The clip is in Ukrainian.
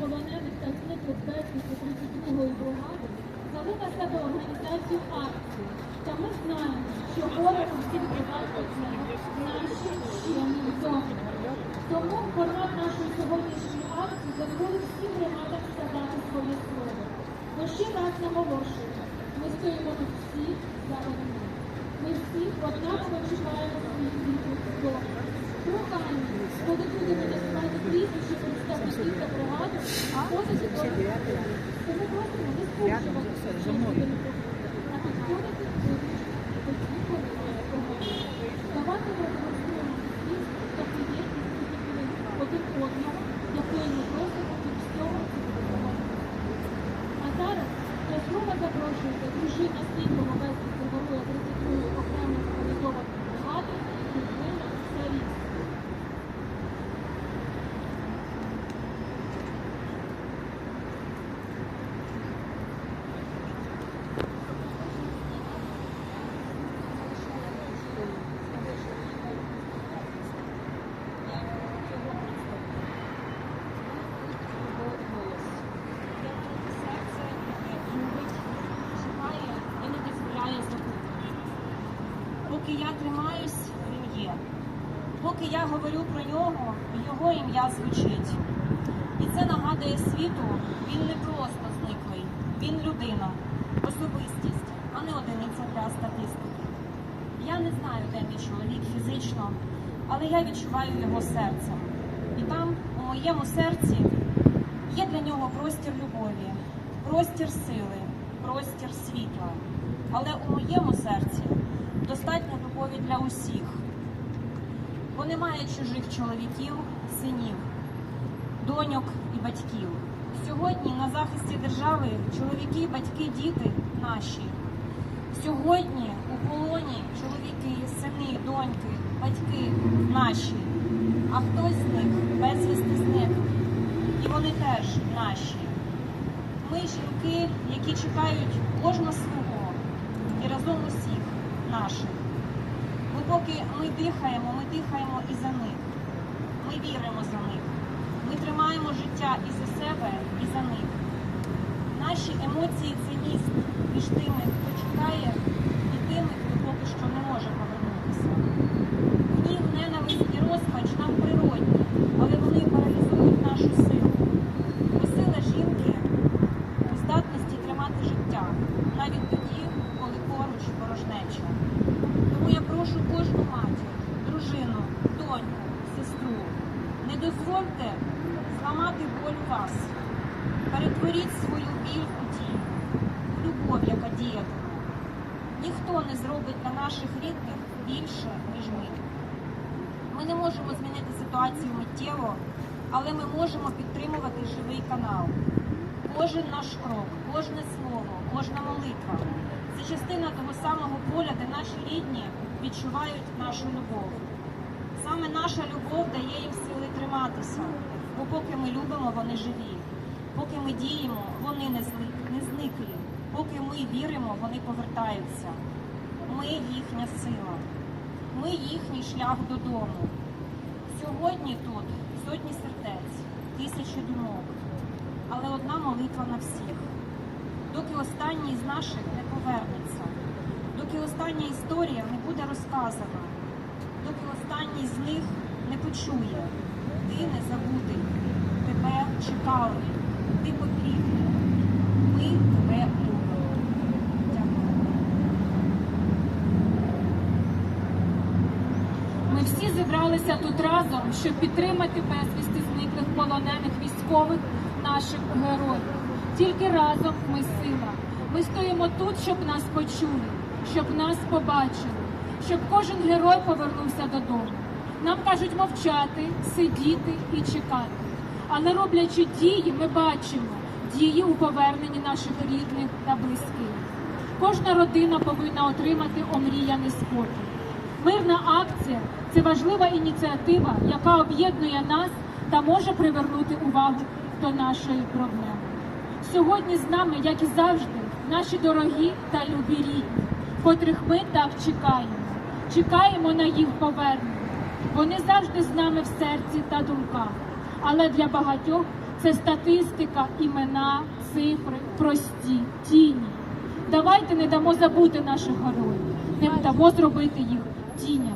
полонених та зниклих безвісти 32-ї бригади взяли на себе організацію акції. Та ми знаємо, що ворог усіх приватних знає. Поза тому просимо Поки я тримаюсь, він є. Поки я говорю про нього, його ім'я звучить. І це нагадує світу, він не просто зниклий, він людина, особистість, а не одиниця для статистики. Я не знаю, де мій чоловік фізично, але я відчуваю його серцем. І там, у моєму серці, Є для нього простір любові, простір сили, простір світла. Але у моєму серці достатньо любові для усіх, бо немає чужих чоловіків, синів, доньок і батьків. Сьогодні на захисті держави чоловіки, батьки, діти наші. Сьогодні у полоні чоловіки, сини, доньки, батьки наші, а хтось з них безвісти зниклий. І вони теж наші. Ми жінки, які чекають кожного свого і разом усіх наших. Ми поки ми дихаємо, ми дихаємо і за них. Ми віримо за них. Ми тримаємо життя і за себе, і за них. Наші емоції це міст між тими, хто чекає, і тими, хто поки що не може повернутися. Гнів, ненависть і розпач нам природні, але вони паралізують нашу силу. Бо сила жінки у здатності тримати життя, навіть тоді, коли поруч порожнеча. Тому я прошу кожну матір, дружину, доньку, сестру, не дозвольте зламати у вас. Перетворіть свою біль у дію, в любов, яка діятиме. Ніхто не зробить для наших рідних більше, ніж ми. Ми не можемо змінити ситуацію миттєво, але ми можемо підтримувати живий канал. Кожен наш крок, кожне слово, кожна молитва це частина того самого поля, де наші рідні відчувають нашу любов. Саме наша любов дає їм сили триматися, бо поки ми любимо, вони живі. Поки ми діємо, вони не зник- не зниклі. Поки ми віримо, вони повертаються. Ми їхня сила. Ми їхній шлях додому. Сьогодні тут сотні сердець, тисячі думок, але одна молитва на всіх. Доки останній з наших не повернеться, доки остання історія не буде розказана, доки останній з них не почує, ти не забутий, тебе чекали, ти потрібний. Ми тебе любимо. Дякую. Ми всі зібралися тут разом, щоб підтримати безвісти зниклих полонених військових наших героїв. Тільки разом ми сила. Ми стоїмо тут, щоб нас почули, щоб нас побачили, щоб кожен герой повернувся додому. Нам кажуть мовчати, сидіти і чекати. Але роблячи дії, ми бачимо дії у поверненні наших рідних та близьких. Кожна родина повинна отримати омріяний спокій. Мирна акція це важлива ініціатива, яка об'єднує нас та може привернути увагу до нашої проблеми. Сьогодні з нами, як і завжди, наші дорогі та любі рідні, котрих ми так чекаємо. Чекаємо на їх повернення. Вони завжди з нами в серці та думках. Але для багатьох це статистика, імена, цифри, прості, тіні. Давайте не дамо забути наших героїв, не дамо зробити їх тінями.